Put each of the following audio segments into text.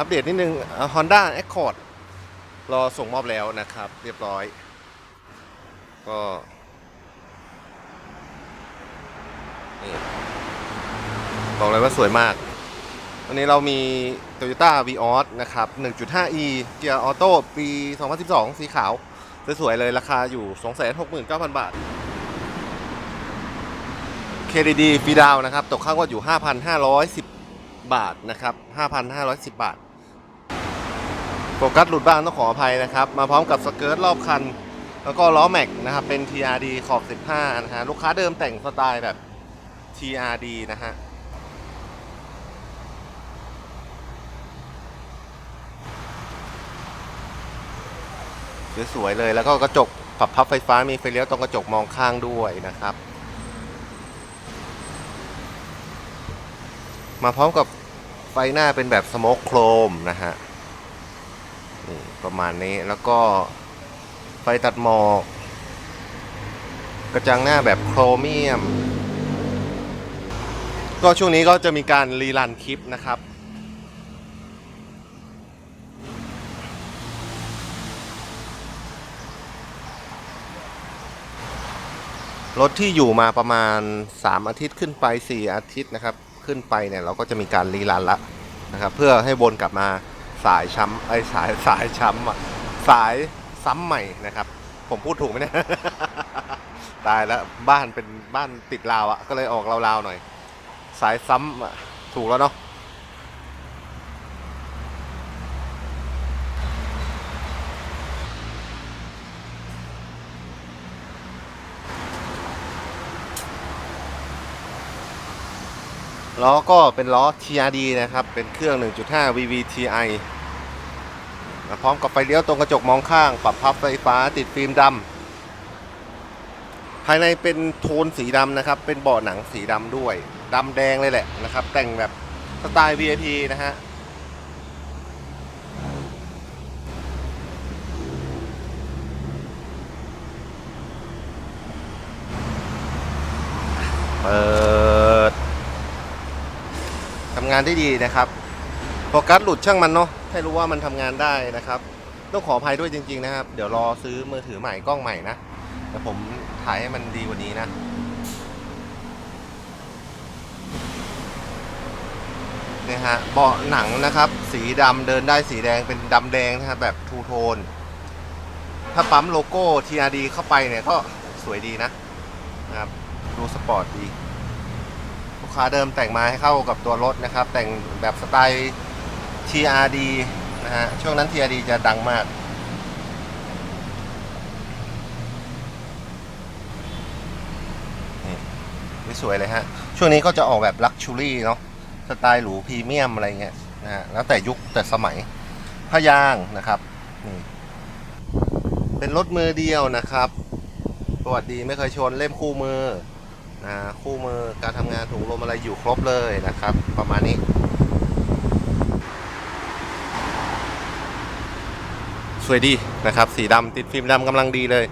อัปเดตนิดนึงอ่า Honda Accord รอส่งมอบแล้วนะครับ เรียบร้อย ก็นี่บอกเลยว่าสวยมาก วันนี้เรามี Toyota Vios นะครับ 1.5e เกียร์ออโต้ปี 2012 สีขาว สวยๆเลยราคาอยู่ 269,000 บาท KDD ฟรีดาวน์นะครับ ตกข้างว่าอยู่ 5,510 บาทนะครับ 5,510 บาท โฟกัสหลุดบ้างต้องขออภัยนะครับ มาพร้อมกับสเกิร์ตรอบคัน แล้วก็ล้อแม็กนะครับ เป็น TRD ขอบ 15 นะฮะ ลูกค้าเดิมแต่งสไตล์แบบ TRD นะฮะสวยๆเลยแล้วก็กระจกปรับพับไฟฟ้ามีไฟเลี้ยวตรงกระจกมองข้างด้วยนะครับ มาพร้อมกับไฟหน้าเป็นแบบสโมกโครมนะฮะ ประมาณนี้แล้วก็ไฟตัดหมอก กระจังหน้าแบบโครเมียม ก็ช่วงนี้ก็จะมีการรีรันคลิปนะครับรถที่อยู่มาประมาณ 3 อาทิตย์ขึ้นไป 4 อาทิตย์นะครับ ขึ้นไปเนี่ยเราก็จะมีการรีรันละนะครับ เพื่อให้วนกลับมา สายช้ำไอ้สายสายช้ำอะสายซ้ำใหม่นะครับ ผมพูดถูกไหมเนี่ย ตายแล้วบ้านเป็นบ้านติดลาวอะก็เลยออกลาวๆหน่อย สายซ้ำอะถูกแล้วเนาะ ล้อก็เป็นล้อ TRD นะครับ เป็นเครื่อง 1.5 VVTi พร้อมกับไฟเลี้ยวตรงกระจกมองข้าง ปรับพับไฟฟ้าติดฟิล์มดำภายในเป็นโทนสีดำนะครับ เป็นเบาะหนังสีดำด้วยดำแดงเลยแหละนะครับ แต่งแบบสไตล์ VIP นะฮะ เปิด ทำ งานได้ดีนะครับโฟกัสหลุดช่างมันเนาะให้รู้ว่ามันทำงานได้นะครับ ต้องขออภัยด้วยจริง ๆ นะครับ เดี๋ยวรอซื้อมือถือใหม่กล้องใหม่นะแต่ผมถ่ายให้มันดีกว่านี้นะเนี่ยฮะเบาะหนังนะครับ สีดำเดินได้สีแดงเป็นดำแดงนะครับแบบทูโทน ถ้าปั๊มโลโก้ TRD เข้าไปเนี่ยก็สวยดีนะนะครับ ดูสปอร์ตดี กค้าเดิมแต่งมาให้เข้ากับตัวรถนะครับ แต่งแบบสไตล์ TRD นะฮะช่วงนั้น TRD จะดังมากนี่สวยเลยฮะ ช่วงนี้ก็จะออกแบบลักชูรี่เนาะสไตล์หรูพรีเมียมอะไรเงี้ยนะฮะแล้วแต่ยุคแต่สมัยพยางนะครับนี่เป็นรถมือเดียวนะครับประวัติดีไม่เคยชนเล่มคู่มือ นะคู่มือการทำงานถุงลมอะไรอยู่ครบเลยนะครับ ประมาณนี้ สวยดีนะครับ สีดำติดฟิล์มดำกำลังดีเลย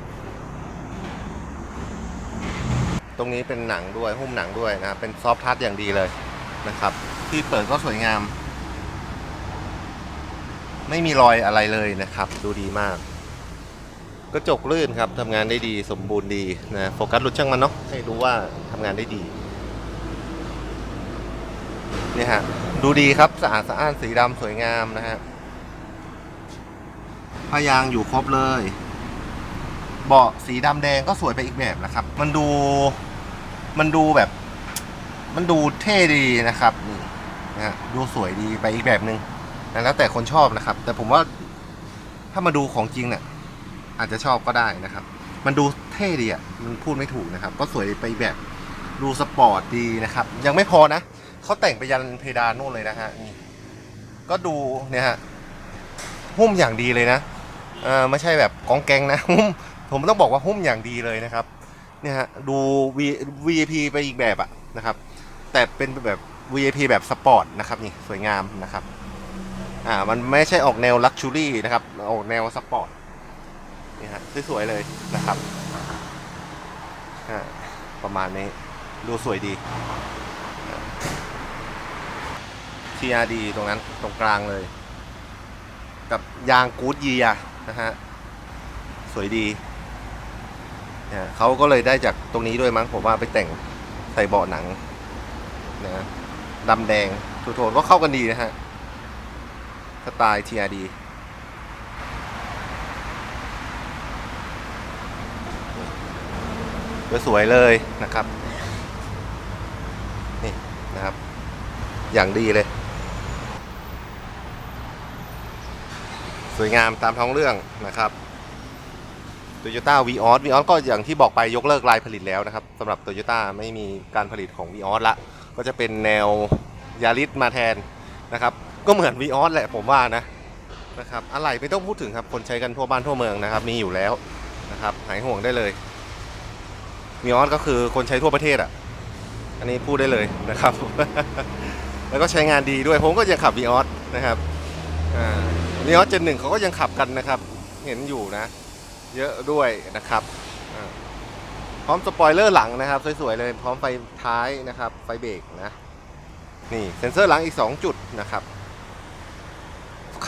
ตรงนี้เป็นหนังด้วยหุ้มหนังด้วยนะครับ เป็นซอฟท์ทัชอย่างดีเลยนะครับ ที่เปิดก็สวยงาม ไม่มีรอยอะไรเลยนะครับ ดูดีมาก กระจกลื่นครับทำงานได้ดีสมบูรณ์ดีนะโฟกัสหลุดช่างมันเนาะให้รู้ว่าทำงานได้ดีเนี่ยฮะดูดีครับสะอาดสะอ้านสีดำสวยงามนะฮะพยางค์อยู่ครบเลย เบาะสีดำแดงก็สวยไปอีกแบบนะครับ มันดูมันดูแบบ มันดูเท่ดีนะครับนี่นะฮะดูสวยดีไปอีกแบบหนึง่งนะแล้วแต่คนชอบนะครับ แต่ผมว่าถ้ามาดูของจริงเนี่ย อาจจะชอบก็ได้นะครับ มันดูเท่ดีอะมันพูดไม่ถูกนะครับ ก็สวยไปแบบดูสปอร์ตดีนะครับ ยังไม่พอนะเขาแต่งไปยันเพดานนู่นเลยนะฮะนี่ก็ดูเนี่ยฮะหุ้มอย่างดีเลยนะเออไม่ใช่แบบกองแกงนะหุ้มผมต้องบอกว่าหุ้มอย่างดีเลยนะครับเนี่ยฮะดู V VIP ไปอีกแบบอะนะครับ แต่เป็นแบบ VIP แบบสปอร์ตนะครับนี่สวยงามนะครับอ่ามันไม่ใช่ออกแนวลักชูรี่นะครับออกแนวสปอร์ต นี่ฮะสวยๆเลยนะครับประมาณนี้ดูสวยดี TRD ตรงนั้นตรงกลางเลย กับยางกู๊ดเยียนะฮะ สวยดีนะเขาก็เลยได้จากตรงนี้ด้วยมั้งผมว่าไปแต่งใส่เบาะหนังนะดำแดงทูโทนก็เข้ากันดีนะฮะ สไตล์ TRD สวยๆเลยนะครับ นี่นะครับ อย่างดีเลย สวยงามตามท้องเรื่องนะครับ Toyota v ีออสวีออสก็อย่างที่บอกไปยกเลิกลายผลิตแล้วนะครับสำหรับ Toyota ไม่มีการผลิตของ v ีออสละ ก็จะเป็นแนวยาริสมาแทนนะครับ ก็เหมือน v ีออสแหละผมว่านะนะครับอะไรไม่ต้องพูดถึงครับ คนใช้กันทั่วบ้านทั่วเมืองนะครับ มีอยู่แล้วนะครับ หายห่วงได้เลย v ีออสก็คือคนใช้ทั่วประเทศอะ อันนี้พูดได้เลยนะครับ แล้วก็ใช้งานดีด้วย ผมก็ยังขับ v ีออสนะครับอ่าวีออสเจนหนึ่งเขาก็ยังขับกันนะครับ เห็นอยู่นะ เยอะด้วยนะครับ พร้อมสปอยเลอร์หลังนะครับสวยๆเลย พร้อมไฟท้ายนะครับ ไฟเบรกนะ นี่เซ็นเซอร์หลังอีก 2 จุดนะครับ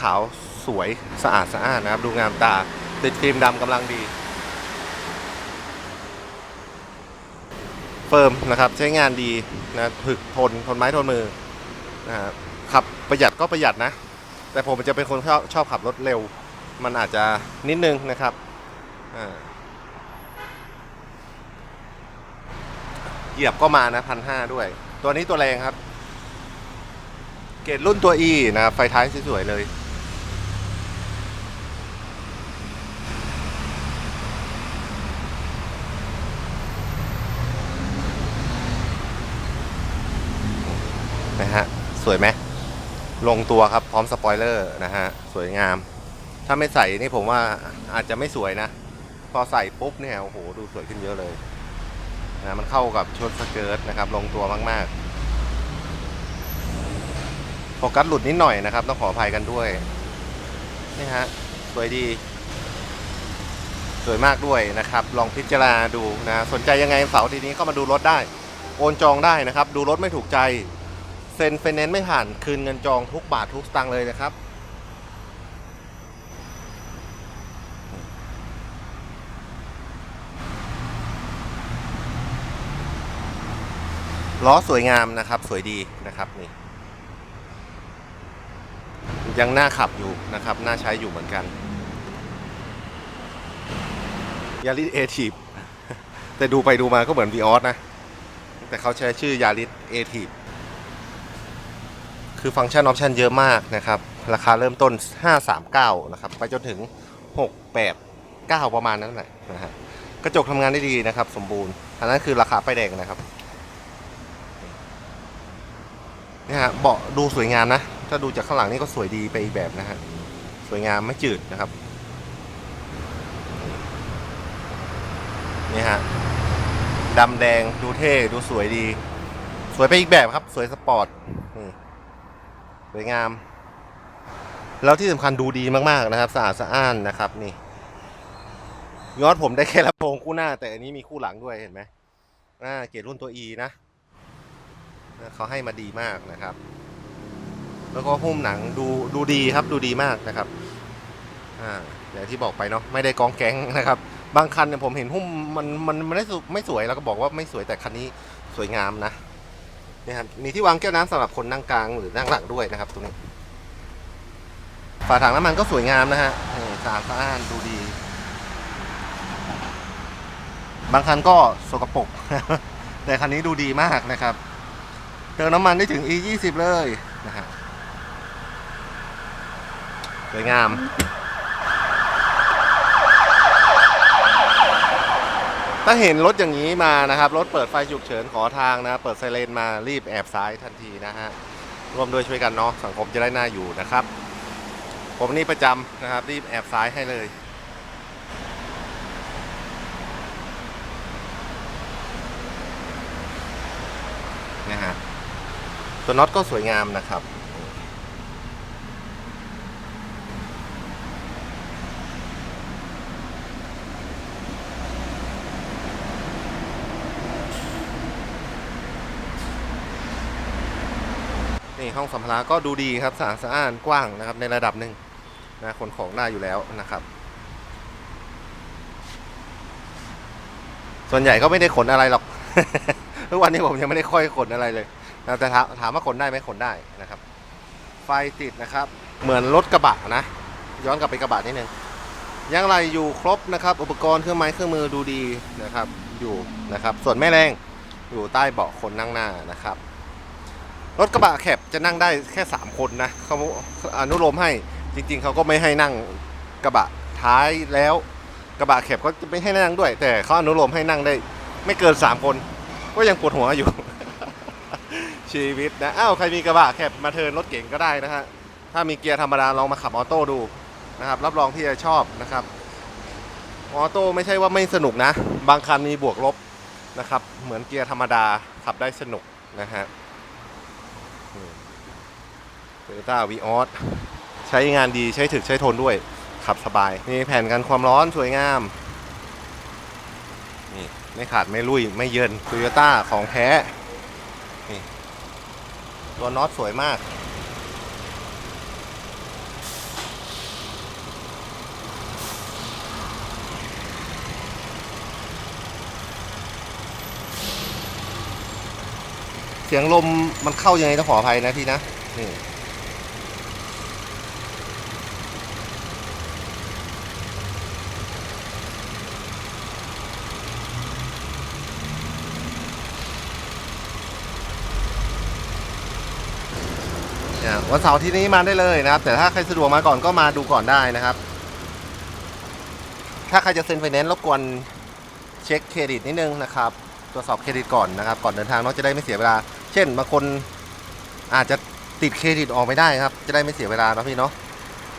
ขาวสวยสะอาดสะอาดนะครับ ดูงามตาติดฟิล์มดำกำลังดี เฟิร์มนะครับใช้งานดีนะถึกทนทนไม้ทนมือนะครับขับประหยัดก็ประหยัดนะ แต่ผมจะเป็นคนชอบชอบขับรถเร็ว มันอาจจะนิดนึงนะครับเหยียบก็มานะพันห้าด้วย ตัวนี้ตัวแรงครับ เกรดรุ่นตัว E นะไฟท้ายสวยๆเลย นะฮะ สวยไหมลงตัวครับพร้อมสปอยเลอร์นะฮะสวยงาม ถ้าไม่ใส่นี่ผมว่าอาจจะไม่สวยนะ พอใส่ปุ๊บเนี่ยโอ้โหดูสวยขึ้นเยอะเลยนะมันเข้ากับชุดสเกิร์ตนะครับ ลงตัวมากๆโฟกัสหลุดนิดหน่อยนะครับ ต้องขออภัยกันด้วยนี่ฮะสวยดีสวยมากด้วยนะครับ ลองพิจารณาดูนะ สนใจยังไงเสาร์ทีนี้เข้ามาดูรถได้ โอนจองได้นะครับ ดูรถไม่ถูกใจ ซ็นไฟแนนซ์ไม่ผ่านคืนเงินจองทุกบาททุกสตางค์เลยนะครับ ล้อสวยงามนะครับ สวยดีนะครับนี่ ยังน่าขับอยู่นะครับ น่าใช้อยู่เหมือนกันยาริสเอทีฟแต่ดูไปดูมาก็เหมือนวีออสนะ แต่เขาใช้ชื่อยาริสเอทีฟ คือฟังก์ชันออปชันเยอะมากนะครับ ราคาเริ่มต้น 539 นะครับ ไปจนถึง 689 ประมาณนั้นแหละนะฮะกระจกทำงานได้ดีนะครับ สมบูรณ์ อันนั้นคือราคาป้ายแดงนะครับนี่ฮะเบาะดูสวยงามนะ ถ้าดูจากข้างหลังนี่ก็สวยดีไปอีกแบบนะฮะ สวยงามไม่จืดนะครับ นี่ฮะดำแดงดูเท่ ดูสวยดี สวยไปอีกแบบครับ สวยสปอร์ต สวยงาม แล้วที่สำคัญดูดีมากๆนะครับ สะอาดสะอ้านนะครับนี่ยอดผมได้แค่ลำโพงคู่หน้า แต่อันนี้มีคู่หลังด้วยเห็นไหมอ่าเกรดรุ่นตัว E นะเขาให้มาดีมากนะครับ แล้วก็หุ้มหนังดูดูดีครับดูดีมากนะครับอ่าอย่างที่บอกไปเนาะไม่ได้กองแก๊งนะครับ บางคันเนี่ยผมเห็นหุ้มมันมันไม่สวยไม่สวยแล้วก็บอกว่าไม่สวยแต่คันนี้สวยงามนะ นี่ครับมีที่วางแก้วน้ำสำหรับคนนั่งกลางหรือนั่งหลังด้วยนะครับตรงนี้ ฝาถังน้ำมันก็สวยงามนะฮะสะอาดสะอ้านดูดี บางคันก็สกปรกแต่คันนี้ดูดีมากนะครับเติมน้ำมันได้ถึง e 2 0เลยนะฮะสวยงาม ถ้าเห็นรถอย่างนี้มานะครับ รถเปิดไฟฉุกเฉินขอทางนะ เปิดไซเรนมารีบแอบซ้ายทันทีนะฮะร่วมด้วยช่วยกันเนาะสังคมจะได้น่าอยู่นะครับ ผมนี่ประจำนะครับ รีบแอบซ้ายให้เลยนะฮะตัวน็อตก็สวยงามนะครับ ห้องสัมภาระก็ดูดีครับสะอาดสะอ้านกว้างนะครับในระดับหนึ่งนะขนของได้อยู่แล้วนะครับ ส่วนใหญ่ก็ไม่ได้ขนอะไรหรอกทุกวันนี้ผมยังไม่ได้ค่อยขนอะไรเลยนะแต่ถามว่าขนได้ไหมขนได้นะครับ ไฟติดนะครับ เหมือนรถกระบะนะ ย้อนกลับไปกระบะนิดนึงยังไรอยู่ครบนะครับ อุปกรณ์เครื่องไม้เครื่องมือดูดีนะครับ อยู่นะครับ ส่วนแม่แรงอยู่ใต้เบาะคนนั่งหน้านะครับ รถกระบะแคบจะนั่งได้แค่ 3 คนนะเขาอนุโลมให้จริง ๆเขาก็ไม่ให้นั่งกระบะท้ายแล้ว กระบะแคบก็จะไม่ให้นั่งด้วย แต่เขาอนุโลมให้นั่งได้ ไม่เกิน 3 คน ก็ยังปวดหัวอยู่ ชีวิตนะอ้าวใครมีกระบะแคบมาเทินรถเก๋งก็ได้นะฮะถ้ามีเกียร์ธรรมดาลองมาขับออโต้ดูนะครับ รับรองที่จะชอบนะครับออโต้ไม่ใช่ว่าไม่สนุกนะ บางคันมีบวกลบนะครับ เหมือนเกียร์ธรรมดาขับได้สนุกนะฮะ โตโยต้าวีออสใช้งานดีใช้ถึกใช้ทนด้วย ขับสบายมีแผ่นกันความร้อนสวยงาม นี่ ไม่ขาดไม่ลุยไม่เยินโตโยต้าของแท้ นี่ ตัวน็อตสวยมาก สียงลมมันเข้ายังไงต้องขออภัยนะพี่นะนี่วันเสาร์ที่นี้มาได้เลยนะครับ แต่ถ้าใครสะดวกมาก่อนก็มาดูก่อนได้นะครับ ถ้าใครจะเซ็นไฟแนนซ์รบกวนเช็คเครดิตนิดนึงนะครับตรวจสอบเครดิตก่อนนะครับ ก่อนเดินทางเนาะจะได้ไม่เสียเวลา เช่นบางคนอาจจะติดเครดิตออกไม่ได้ครับ จะได้ไม่เสียเวลาเนาะพี่เนาะ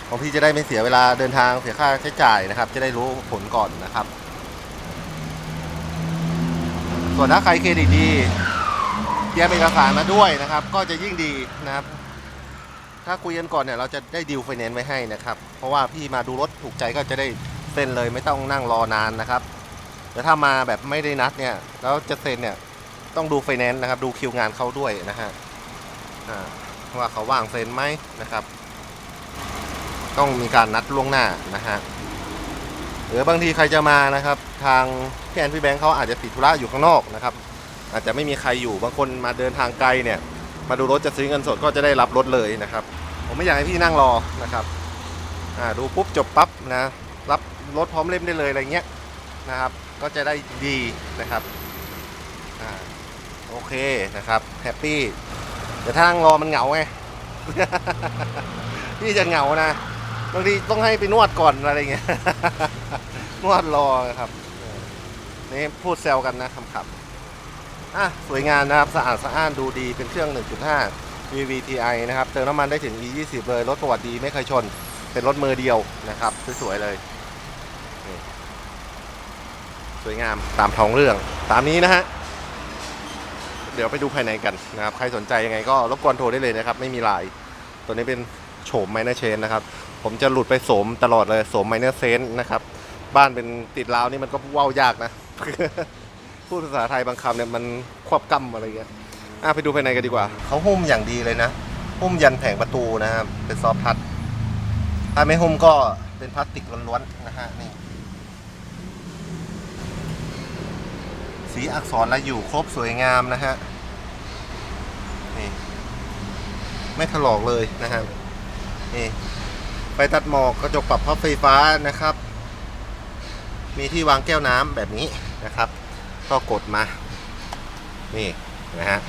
ของพี่จะได้ไม่เสียเวลาเดินทางเสียค่าใช้จ่ายนะครับ จะได้รู้ผลก่อนนะครับ ส่วนถ้าใครเครดิตดีเตรียมเอกสารมาด้วยนะครับ ก็จะยิ่งดีนะครับ ถ้าคุยกันก่อนเนี่ยเราจะได้ดีลไฟแนนซ์ไว้ให้นะครับ เพราะว่าพี่มาดูรถถูกใจก็จะได้เซ็นเลยไม่ต้องนั่งรอนานนะครับแต่ถ้ามาแบบไม่ได้นัดเนี่ยแล้วจะเซ็นเนี่ย ต้องดูไฟแนนซ์นะครับ ดูคิวงานเขาด้วยนะฮะว่าเขาว่างเซ็นไหมนะครับ ต้องมีการนัดล่วงหน้านะฮะหรือบางทีใครจะมานะครับ ทางพี่แอนพี่แบงค์เขาอาจจะติดธุระอยู่ข้างนอกนะครับ อาจจะไม่มีใครอยู่บางคนมาเดินทางไกลเนี่ย มาดูรถจะซื้อเงินสดก็จะได้รับรถเลยนะครับ ผมไม่อยากให้พี่นั่งรอนะครับดูปุ๊บจบปั๊บนะรับรถพร้อมเล่มได้เลยอะไรเงี้ยนะครับ ก็จะได้ดีนะครับ โอเคนะครับแฮปปี้แต่ถ้านั่งรอมันเหงาไงพี่จะเหงานะบางทีต้องให้ไปนวดก่อนอะไรเงี้ยนวดรอครับนี่พูดแซวกันนะคำๆอะสวยงามนะครับสะอาดสะอ้านดูดีเป็นเครื่อง 1.5 VVTi นะครับเติมน้ำมันได้ถึง E20 เลยรถประวัติดีไม่เคยชน เป็นรถมือเดียวนะครับสวยๆเลยสวยงามตามท้องเรื่องตามนี้นะฮะ เดี๋ยวไปดูภายในกันนะครับ ใครสนใจยังไงก็รบกวนโทรได้เลยนะครับ ไม่มีลน์ตัวนี้เป็นโฉมไมเนอร์เชนนะครับ ผมจะหลุดไปโสมตลอดเลยโสมไมเนอร์เซนนะครับ บ้านเป็นติดลาวนี่มันก็ว่ายากนะ พูดภาษาไทยบางคำเนี่ยมันควบกำอะไรเงี้ยอะไปดูภายในกันดีกว่า เขาหุ้มอย่างดีเลยนะ หุ้มยันแผงประตูนะครับ เป็นซอฟทัชถ้าไม่หุ้มก็เป็นพลาสติกล้วนๆนะฮะนี่ สีอักษรและอยู่ครบสวยงามนะฮะนี่ไม่ถลอกเลยนะครับนี่ไปตัดหมอกกระจกปรับพับไฟฟ้านะครับ มีที่วางแก้วน้ำแบบนี้นะครับ ก็กดมา นี่นะฮะ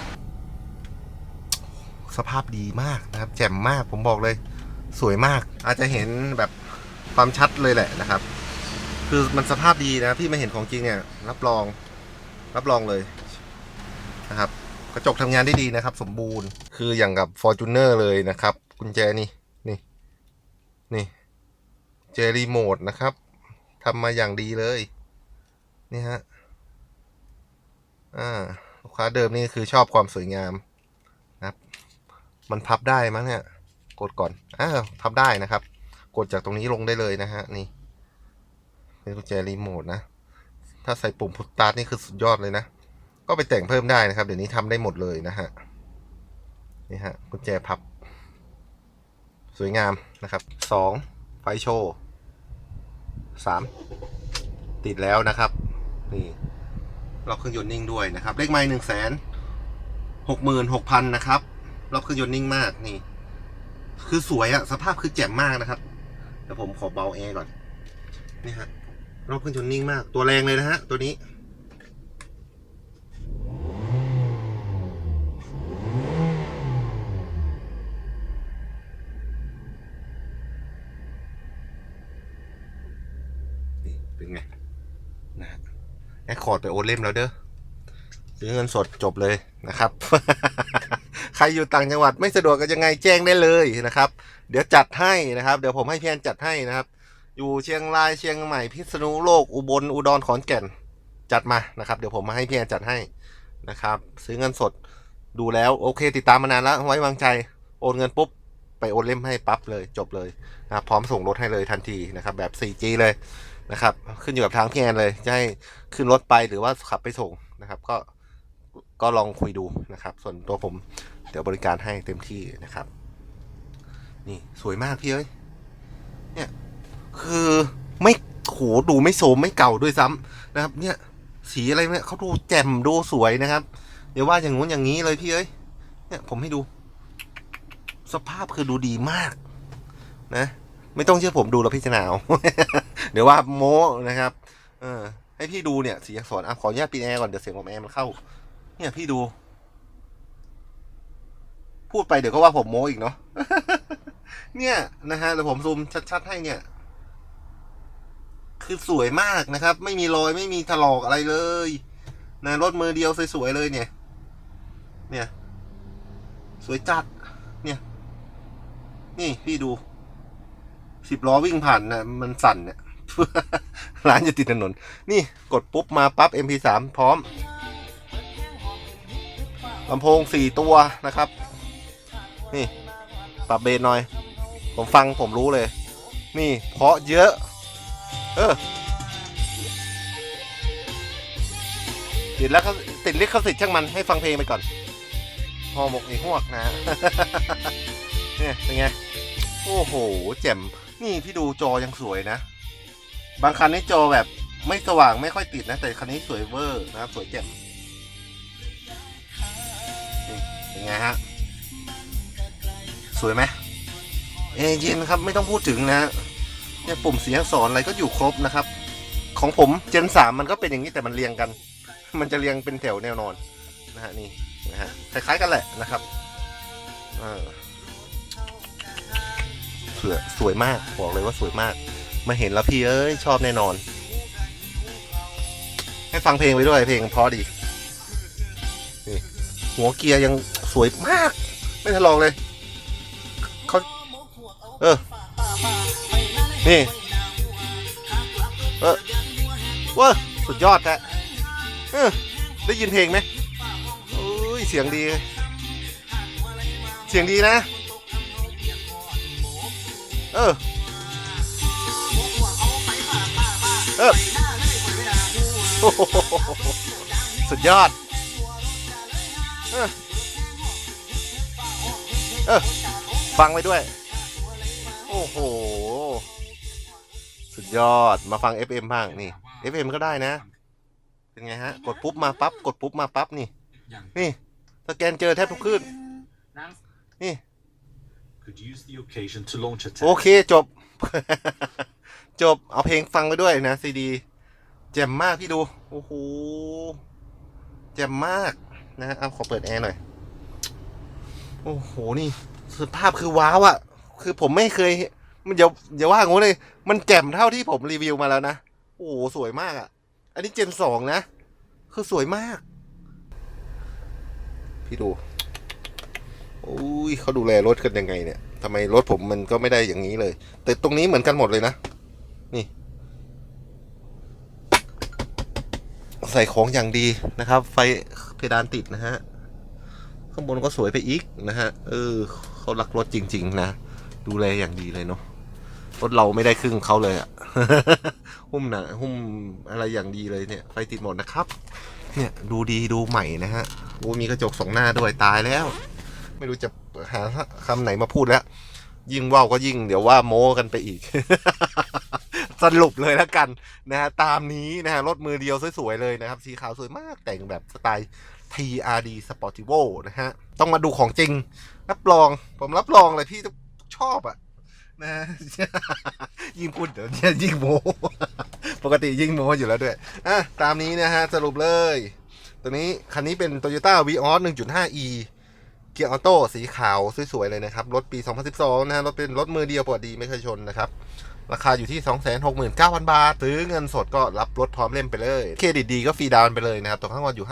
สภาพดีมากนะครับ แจ่มมากผมบอกเลย สวยมาก อาจจะเห็นแบบความชัดเลยแหละนะครับ คือมันสภาพดีนะพี่มาเห็นของจริงเนี่ยรับรอง รับรองเลยนะครับ กระจกทำงานได้ดีนะครับ สมบูรณ์คืออย่างกับ f o r t u n e r เลยนะครับ กุญแจนี่นี่นี่เจรีโมดนะครับทำมาอย่างดีเลย นี่ฮะอ่าลูกค้าเดิมนี่คือชอบความสวยงามนะครับ มันพับได้มั้งเนี่ย กดก่อนอ้าวพับได้นะครับ กดจากตรงนี้ลงได้เลยนะฮะนี่เป็นกุญแจรีโมทนะ ถ้าใส่ปุ่มพุทตาร์ทนี่คือสุดยอดเลยนะ ก็ไปแต่งเพิ่มได้นะครับ เดี๋ยวนี้ทำได้หมดเลยนะฮะ นี่ฮะกุญแจพับ สวยงามนะครับสองไฟโชว์สามติดแล้วนะครับ นี่รอบเครื่องยนต์นิ่งด้วยนะครับ เลขไม้หนึ่งแสนหกหมื่นหกพันนะครับรอบเครื่องยนต์นิ่งมากนี่ คือสวยอะสภาพคือแจ่มมากนะครับเดี๋ยวผมขอเบาแอร์ก่อน นี่ฮะ รอบเครื่องยนต์นิ่งมาก ตัวแรงเลยนะฮะ ตัวนี้ นี่เป็นไง นะฮะแอคคอร์ดไปโอนเล่มแล้วเด้อซื้อเงินสดจบเลยนะครับ ใครอยู่ต่างจังหวัดไม่สะดวกก็ยังไงแจ้งได้เลยนะครับ เดี๋ยวจัดให้นะครับ เดี๋ยวผมให้พี่แอนจัดให้นะครับ อยู่เชียงรายเชียงใหม่พิษณุโลกอุบลอุดรขอนแก่นจัดมานะครับ เดี๋ยวผมมาให้พี่แอนจัดให้นะครับ ซื้อเงินสดดูแล้วโอเค ติดตามมานานแล้วไว้วางใจโอนเงินปุ๊บไปโอนเล่มให้ปั๊บเลยจบเลยนะรพร้อมส่งรถให้เลยทันทีนะครับ แบบ 4G เลยนะครับ ขึ้นอยู่กับทางพี่แอนเลยจะให้ขึ้นรถไปหรือว่าขับไปส่งนะครับ ก็ก็ลองคุยดูนะครับ ส่วนตัวผมเดี๋ยวบริการให้เต็มที่นะครับ นี่สวยมากพี่เอ้ยเนี่ย คือไม่โหดูไม่โสมไม่เก่าด้วยซ้ำนะครับ เนี่ยสีอะไรเนี่ยเขาดูแจ่มดูสวยนะครับเดี๋ยวว่าอย่างงู้นอย่างนี้เลยพี่เอ้ยเนี่ยผมให้ดู สภาพคือดูดีมาก นะ ไม่ต้องเชื่อผมดูแล้วพี่จะหนาวเดี๋ยวว่าโม้นะครับ เออ ให้พี่ดูเนี่ยสีอักษรอะขออนุญาตปิดแอร์ก่อนเดี๋ยวเสียงของแอร์มันเข้า เนี่ยพี่ดู พูดไปเดี๋ยวก็ว่าผมโม้อีกเนาะเนี่ยนะฮะเดี๋ยวผมซูมชัดๆให้เนี่ย คือสวยมากนะครับ ไม่มีรอยไม่มีถลอกอะไรเลยนะรถมือเดียวสวยๆเลยเนี่ย เนี่ย สวยจัด เนี่ย นี่พี่ดูสิบล้อวิ่งผ่านนะมันสั่นเนี่ยร้านจะติดถนน นี่กดปุ๊บมาปั๊บ MP3 พร้อมลำโพงสี่ตัวนะครับ นี่ ปรับเบสหน่อย ผมฟังผมรู้เลย นี่เพราะเยอะ เออ ติดแล้วเขาติดลิขสิทธิ์ช่างมันให้ฟังเพลงไปก่อนหอหมกอีหวกนะ เนี่ยเป็นไง โอ้โหแจ่มนี่พี่ดูจอยังสวยนะ บางคันนี่จอแบบไม่สว่างไม่ค่อยติดนะ แต่คันนี้สวยเวอร์นะครับสวยแจ่มเป็นไงฮะ สวยไหมเอเย็นครับไม่ต้องพูดถึงนะ เนี่ยปุ่มเสียงสอนอะไรก็อยู่ครบนะครับ ของผมเจนสามมันก็เป็นอย่างนี้แต่มันเรียงกัน มันจะเรียงเป็นแถวแนวนอนนะฮะนี่นะฮะคล้าย ๆ กันแหละนะครับเออสวยสวยมากบอกเลยว่าสวยมาก มาเห็นแล้วพี่เอ้ยชอบแน่นอน ให้ฟังเพลงไปด้วยเพลงเพราะดีนี่หัวเกียร์ยังสวยมาก ไม่ทะลอกเลยเขาเออ นี่เออว้าสุดยอดแท้เออได้ยินเพลงไหมโอ้ยเสียงดี เสียงดีนะ เออ เออสุดยอด เออ เออ ฟังไว้ด้วย โอ้โห ยอดมาฟัง FM บ้างนี่ FM ก็ได้นะ เป็นไงฮะ กดปุ๊บมาปั๊บกดปุ๊บมาปั๊บนี่ นี่สแกนเจอแทบทุกคลื่นนี่ Could use the occasion to launch a โอเคจบ จบเอาเพลงฟังไปด้วยนะซีดีแจ่มมากพี่ดู โอ้โหแจ่มมากนะฮะเอาขอเปิดแอร์หน่อย โอ้โหนี่สภาพคือว้าวอะ่ะ คือผมไม่เคย มันอย่าอย่าว่างูเลย มันแจ่มเท่าที่ผมรีวิวมาแล้วนะ โอ้โหสวยมากอะ่ะ อันนี้เจนสองนะ คือสวยมาก พี่ดู โอ้ยเขาดูแลรถกันยังไงเนี่ยทำไมรถผมมันก็ไม่ได้อย่างนี้เลย แต่ตรงนี้เหมือนกันหมดเลยนะ นี่ ใส่ของอย่างดีนะครับ ไฟเพดานติดนะฮะ ข้างบนก็สวยไปอีกนะฮะ เออเขารักรถจริง ๆ นะดูแลอย่างดีเลยเนาะ รถเราไม่ได้ครึ่งเขาเลยอะหุ้มหนะหุ้มอะไรอย่างดีเลยเนี่ย ไฟติดหมดนะครับ เนี่ยดูดีดูใหม่นะฮะโอ้มีกระจกสองหน้าด้วยตายแล้ว ไม่รู้จะหาคำไหนมาพูดแล้ว ยิ่งว่าวก็ยิ่งเดี๋ยวว่าโม้กันไปอีก สรุปเลยแล้วกันนะฮะตามนี้นะฮะรถมือเดียวสวยๆเลยนะครับ สีขาวสวยมากแต่งแบบสไตล์ TRD Sportivo นะฮะ ต้องมาดูของจริง รับรอง ผมรับรองเลยพี่ชอบอะนะ ฮะยิ่งพูดเดี๋ยวยิ่งโมปกติยิ่งโมอยู่แล้วด้วยอะตามนี้นะฮะ สรุปเลย ตัวนี้คันนี้เป็น Toyota Vios 1.5e เกียร์ออโต้สีขาวสวยๆเลยนะครับ รถปี 2012 นะฮะรถเป็นรถมือเดียวปกติไม่เคยชนนะครับ ราคาอยู่ที่ 269,000 บาท ซื้อเงินสดก็รับรถพร้อมเล่มไปเลย เครดิตดีก็ฟรีดาวน์ไปเลยนะครับตกข้างวันอยู่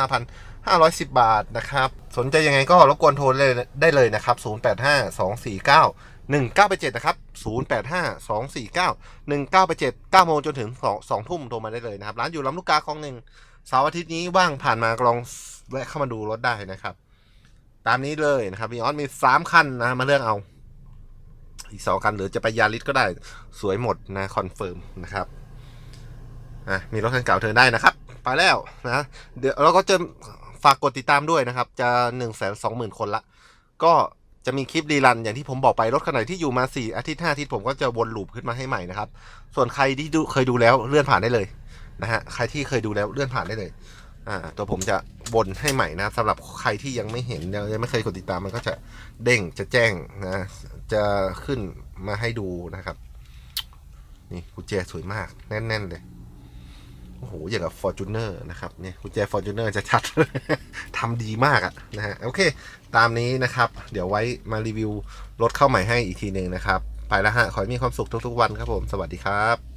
5,510 บาทนะครับ สนใจยังไงก็รบกวนโทรเลยได้เลยนะครับ 085 249 1987 นะครับ 085 249 1987 9โมงจนถึง2 2ทุ่มโทรมาได้เลยนะครับ ร้านอยู่ลำลูกกาคลองหนึ่งเสาร์อาทิตย์นี้ว่างผ่านมาลองแวะเข้ามาดูรถได้นะครับ ตามนี้เลยนะครับมีออนมี 3 คันนะมาเลือกเอา อีกสองคันหรือจะไปยาริสก็ได้สวยหมดนะคอนเฟิร์มนะครับอะมีรถคันเก่าเธอได้นะครับ ไปแล้วนะเดี๋ยวเราก็จะฝากกดติดตามด้วยนะครับ จะหนึ่งแสนสองหมื่นคนละ ก็ จะมีคลิปรีรันอย่างที่ผมบอกไปรถคันไหนที่อยู่มาสี่อาทิตย์ห้าอาทิตย์ผมก็จะวนลูปขึ้นมาให้ใหม่นะครับ ส่วนใครที่ดูเคยดูแล้วเลื่อนผ่านได้เลยนะฮะใครที่เคยดูแล้วเลื่อนผ่านได้เลยอ่าตัวผมจะวนให้ใหม่นะสำหรับใครที่ยังไม่เห็นยังยังไม่เคยกดติดตามมันก็จะเด้งจะแจ้งนะจะขึ้นมาให้ดูนะครับ นี่กุญแจสวยมากแน่น ๆ เลย โอ้โห อย่างกับ Fortuner นะครับเนี่ยกุญแจ Fortuner จะชัด ทำดีมากอะนะฮะ โอเค ตามนี้นะครับ เดี๋ยวไว้มารีวิวรถเข้าใหม่ให้อีกทีหนึ่งนะครับ ไปแล้วฮะ ขอให้มีความสุขทุกๆวันครับผม สวัสดีครับ